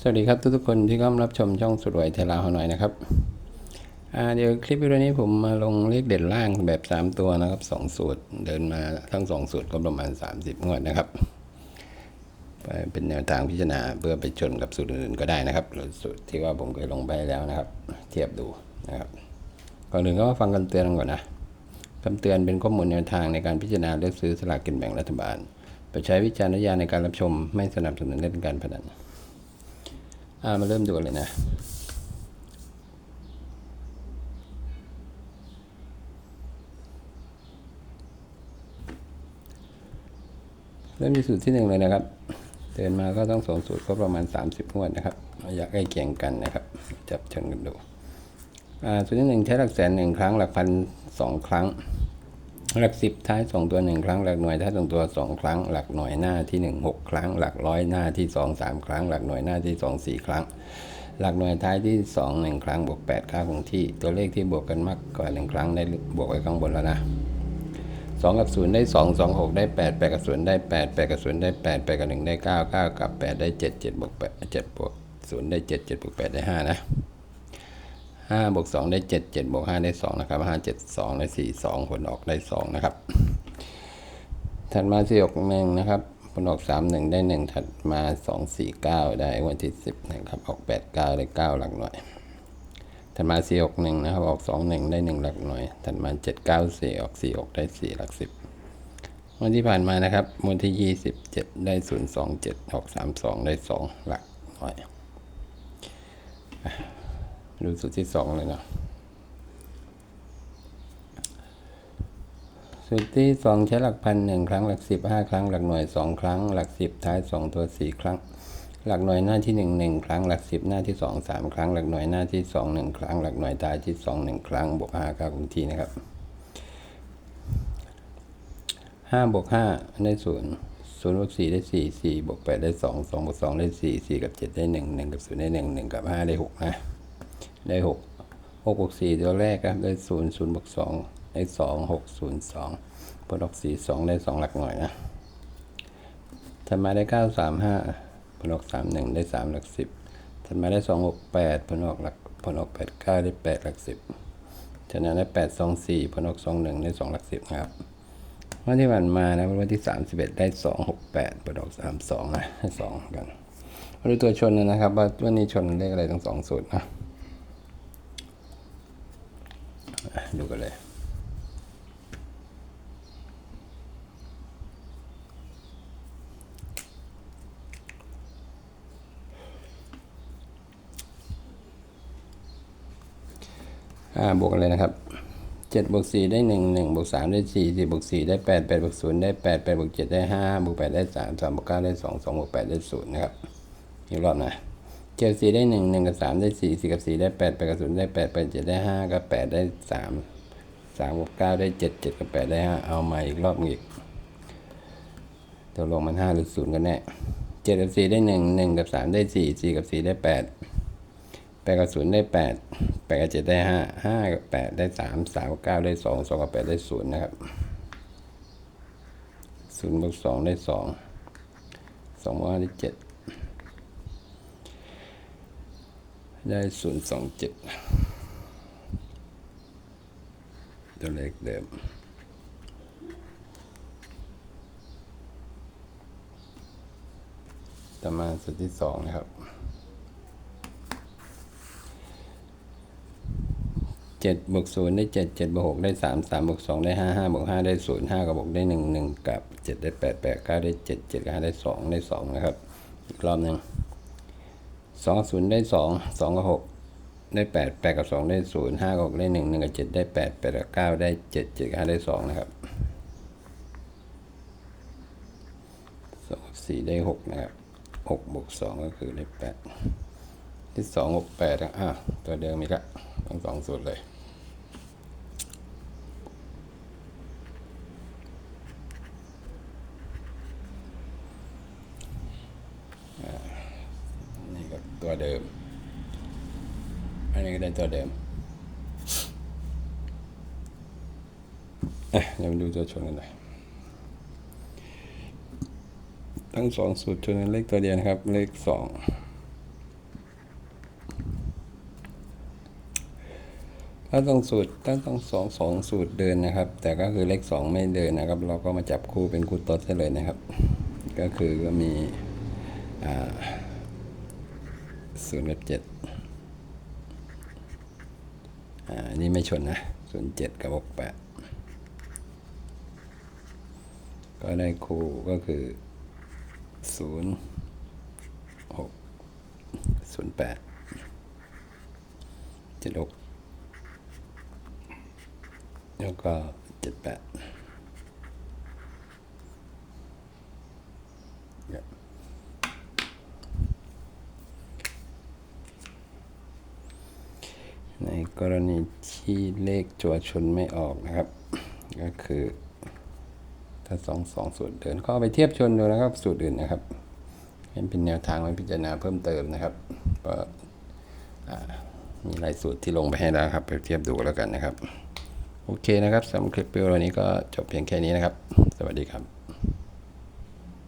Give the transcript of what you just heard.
สวัสดีครับทุกๆคนที่เข้ามารับชมช่องสุดรวยเทลาหน่อยนะครับเดี๋ยวคลิปวิดีโอนี้ผมมาลงเลขเด่นล่างแบบ 3 ตัวนะครับสองสูตรเดินมาทั้งสองสูตรก็ประมาณ 30 งวดนะครับเป็นแนวทางพิจารณาเพื่อไปชนกับสูตรอื่นๆก็ได้นะครับหรือสูตรที่ว่าผมเคยลงไปแล้วนะครับ เทียบดูนะครับก่อนอื่นก็ฟังกันเตือนก่อนนะคำเตือนเป็นข้อมูลแนวทางในการพิจารณาเลือกซื้อสลากกินแบ่งรัฐบาลโปใช้วิจารณญาณในการรับชมไม่สนับสนุนเล่นการพนัน อ่ามาเริ่มดูกันเลยนะ เริ่มที่สูตรที่หนึ่งเลยนะครับ เดินมาก็ต้องสองสูตรก็ประมาณ 30งวดนะครับอยากใกล้เคียงกันนะครับ จับชนกันดู อ่าสูตรที่หนึ่งใช้หลักแสนหนึ่งครั้งหลักพันสองครั้ง หลักสิบท้ายสองตัวหนึ่งครั้งหลักหน่วยท้ายสองตัวสองครั้ง หลักหน่วยหน้าที่หนึ่งหกครั้ง หลักร้อยหน้าที่สองสามครั้ง หลักหน่วยหน้าที่สองสี่ครั้ง หลักหน่วยท้ายที่สองหนึ่งครั้งบวกแปดค่าคงที่ ตัวเลขที่บวกกันมากกว่าหนึ่งครั้งได้บวกไว้ข้างบนแล้วนะสองกับศูนย์ได้สองสองหกได้แปดแปดกับศูนย์ได้แปดแปดกับศูนย์ได้แปดแปดกับหนึ่งได้เก้าเก้ากับแปดได้เจ็ดเจ็ดบวกแปดเจ็ดบวกศูนย์ได้เจ็ดเจ็ดบวกแปดได้ห้านะ ห้าบวกสองได้เจ็ดเจ็ดบวกห้าได้สองนะครับห้าเจ็ดสองได้สี่สองผลออกได้สองนะครับ ถัดมาสี่หกหนึ่งนะครับ ผลออกสามหนึ่งได้หนึ่งถัดมาสองสี่เก้าได้วันที่สิบนะครับ ออกแปดเก้าได้เก้าหลักหน่วย ถัดมาสี่หกหนึ่งนะครับ ออกสองหนึ่งได้หนึ่งหลักหน่วย ถัดมาเจ็ดเก้าสี่ออกสี่หกได้สี่หลักสิบวันที่ผ่านมานะครับวันที่ยี่สิบเจ็ดได้ศูนย์สองเจ็ดอกสามสองได้สองหลักหน่วย ดูสูตรที่สองเลยเนาะสูตรที่สองใช้หลักพันหนึ่งครั้งหลักสิบห้าครั้ง หลักหน่วยสองครั้ง หลักสิบท้ายสองตัวสี่ครั้ง หลักหน่วยหน้าที่หนึ่งหนึ่งครั้ง หลักสิบหน้าที่สองสามครั้ง หลักหน่วยหน้าที่สองหนึ่งครั้ง หลักหน่วยท้ายที่สองหนึ่งครั้งบวกห้าค่าคงที่นะครับห้าบวกห้าได้ศูนย์ศูนย์บวกสี่ได้สี่สี่บวกแปดได้สองสองบวกสองได้สี่สี่กับเจ็ดได้หนึ่งหนึ่งกับศูนย์ได้หนึ่งหนึ่งกับห้าได้หกนะ ได้หกหกบวกสี่ตัวแรกครับได้ศูนย์ศูนย์บวกสองได้สองหกศูนย์สองผลออกสี่สองได้สองหลักหน่อยนะถัดมาได้เก้าสามห้าผลออกสามหนึ่งได้สามหลักสิบถัดมาได้สองหกแปดผลออกหลักผลออกแปดเก้าได้แปดหลักสิบฉะนั้นได้แปดสองสี่ผลออกสองหนึ่งได้สองหลักสิบครับวันที่ผ่านมานะวันที่สามสิบเอ็ดได้สองหกแปดผลออกสามสองนะให้สองกันมาดูตัวชนนะครับว่าวันนี้ชนเลขอะไรทั้งสองสูตรนะ ดูกันเลยอ่าบวกกันเลยนะครับเจ็ดบวกสี่ได้หนึ่งหนึ่งบวกสามได้สี่สี่บวกสี่ได้แปดแปดบวกศูนย์ได้แปดแปดบวกเจ็ดได้ห้าบวกแปดได้สามสามบวกเก้าได้สองสองบวกแปดได้ศูนย์นะครับอีกรอบนะ เจ็ดสี่ได้หนึ่งหนึ่งกับสามได้สี่สี่กับสี่ได้แปดแปดกับศูนย์ได้แปดแปดเจ็ดได้ห้ากับแปดได้สามสามกับเก้าได้เจ็ดเจ็ดกับแปดได้ห้าเอามาอีกรอบอีกตัวลงมันห้าหรือศูนย์กันแน่เจ็ดกับสี่ได้หนึ่งหนึ่งกับสามได้สี่สี่กับสี่ได้แปดแปดกับศูนย์ได้แปดแปดกับเจ็ดได้ห้าห้ากับแปดได้สามสามกับเก้าได้สองสองกับแปดได้ศูนย์นะครับศูนย์บวกสองได้สองสองบวกห้าได้เจ็ด ได้ศูนย์สองเจ็ดตัวเลขเดิม ต่อมาสุดที่สองนะครับเจ็ดบวกศูนย์ได้เจ็ดเจ็ดบวกหกได้สามสามบวกสองได้ห้าห้าบวกห้าได้ศูนย์ห้ากับบวกได้หนึ่งหนึ่งกับเจ็ดได้แปดแปดเก้าได้เจ็ดเจ็ดกับห้าได้สองได้สองนะครับ อีกรอบหนึ่ง สองศูนย์ได้สองสองกับหกได้แปดแปดกับสองได้ศูนย์ห้ากับหกได้หนึ่งหนึ่งกับเจ็ดได้แปดแปดกับเก้าได้เจ็ดเจ็ดกับห้าได้สองนะครับสองกับสี่ได้หกนะครับหกบวกสองก็คือได้แปดที่สองหกแปดอะตัวเดิมอีกละทั้งสองสูตรเลย วเดิม อันนี้ก็ได้ตัวเดิมเดี๋ยวมาดูตัวชนกันหน่อยทั้งสองสูตรชนเลขตัวเดียวนะครับ เลขสองถ้าต้องสูตรถ้าต้องสองสองสูตรเดินนะครับ แต่ก็คือเลขสองไม่เดินนะครับ เราก็มาจับคู่เป็นคู่ตดได้เลยนะครับ ก็คือก็มีอ่า ศูนย์กับเจ็ดอ่าอันนี่ไม่ชนนะศูนย์เจ็ดกับหกแปดก็ได้คู่ก็คือศูนย์หกศูนย์แปดเจ็ดหกแล้วก็เจ็ดแปด ในกรณีที่เลขจัวชนไม่ออกนะครับ ก็คือ ถ้าสองสองสูตรเดินก็เอาไปเทียบชนดูนะครับ สูตรอื่นนะครับให้เป็นแนวทางไว้พิจารณาเพิ่มเติมนะครับก็มีหลายสูตรที่ลงไปให้แล้วครับ ไปเทียบดูแล้วกันนะครับ โอเคนะครับสำหรับคลิปวิดีโอนี้ก็จบเพียงแค่นี้นะครับ สวัสดีครับ